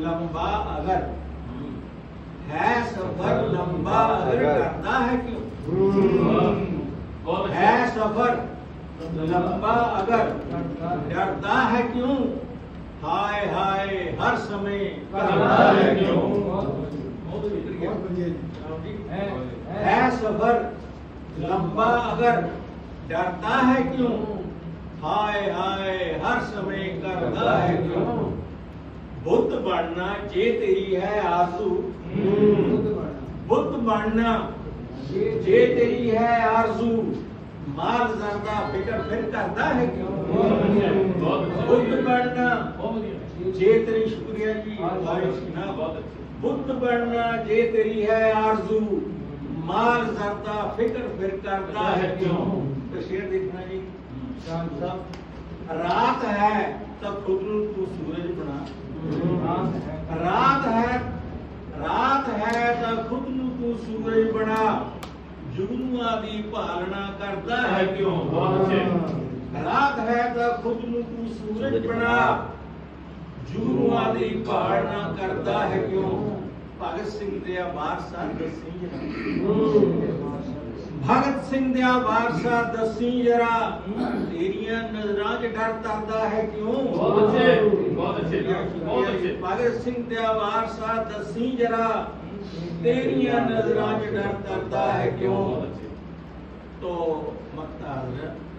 ਲੰਬਾ ਅਗਰ। ਹੈ ਸਫਰ ਲੰਬਾ ਅਗਰ ਕਰਦਾ ਹੈ ਕਿਉਂ? ਹੈ ਸਫਰ ਲੰਬਾ ਅਗਰ ਡਰਦਾ ਹੈ ਕਿਉਂ? ਹਾਏ ਹਾਏ ਹਰ ਸਮੇਂ ਕਰਦਾ ਹੈ ਕਿਉਂ? ਹੈ ਸਫਰ ਲੰਬਾ ਅਗਰ ਡਰਦਾ ਹੈ ਕਿਉਂ? ਹਾਏ ਹਾਏ ਹਰ ਸਮੇਂ ਕਰਦਾ ਹੈ ਕਿਉਂ? ਬੁੱਧ ਬਣਨਾ ਜੇ ਤੇਰੀ ਹੈ ਆਰਜ਼ੂ ਬੁੱਧ ਬਣਨਾ ਜੇ ਤੇਰੀ ਹੈ ਆਰਜ਼ੂ ਮਾਲ ਜ਼ਰਦਾ ਫਿਕਰ ਫਿਰ ਕਰਦਾ ਹੈ ਕਿਉਂ? ਬੁੱਧ ਬਣਨਾ ਜੇ ਤੇਰੀ ਸ਼ੁਕਰੀਆ ਜੀ ਨਾ ਬਹੁਤ ਬੁੱਧ ਬਣਨਾ ਜੇ ਤੇਰੀ ਹੈ ਆਰਜ਼ੂ ਮਾਲ ਜ਼ਰਦਾ ਫਿਕਰ ਫਿਰ ਕਰਦਾ ਹੈ ਕਿਉਂ? ਤੇ ਸ਼ੇਰ ਦੇਖਣਾ ਜੀ। ਸ਼ਾਮ ਸਾਹਿਬ ਰਾਤ ਹੈ ਤਾਂ ਖੁਦ ਨੂੰ ਤੂੰ ਸੂਰਜ ਬਣਾ। ਤਾਂ ਖੁਦ ਨੂੰ ਤੂੰ ਸੂਰਜ ਬਣਾ ਜੁਗਨੂਆਂ ਦੀ ਭਾਲਣਾ ਕਰਦਾ ਹੈ ਕਿਉਂ? ਰਾਤ ਹੈ ਤਾਂ ਖੁਦ ਨੂੰ ਤੂੰ ਸੂਰਜ ਬਣਾ। ਜੁਗਨੂਆਂ ਦੀ ਭਾਲਣਾ ਕਰਦਾ ਹੈ ਕਿਉਂ? ਭਗਤ ਸਿੰਘ ਦੇ ਵਾਰਸਾ ਦਸੀ ਜਰਾ ਭਗਤ ਸਿੰਘ ਦੇ ਵਾਰਸਾ ਦਸੀ ਜਰਾ ਤੇਰੀਆਂ ਨਜ਼ਰਾਂ 'ਚ ਡਰ ਤਰਦਾ ਹੈ ਕਿਉਂ? ਬਹੁਤ ਅੱਛੇ ਬਹੁਤ ਅੱਛੇ ਬਹੁਤ ਅੱਛੇ। ਭਗਤ ਸਿੰਘ ਦੇ ਵਾਰਸਾ ਦਸੀ ਜਰਾ तेरिया नजरा में डर करता है क्यों तो मक्ता हजरत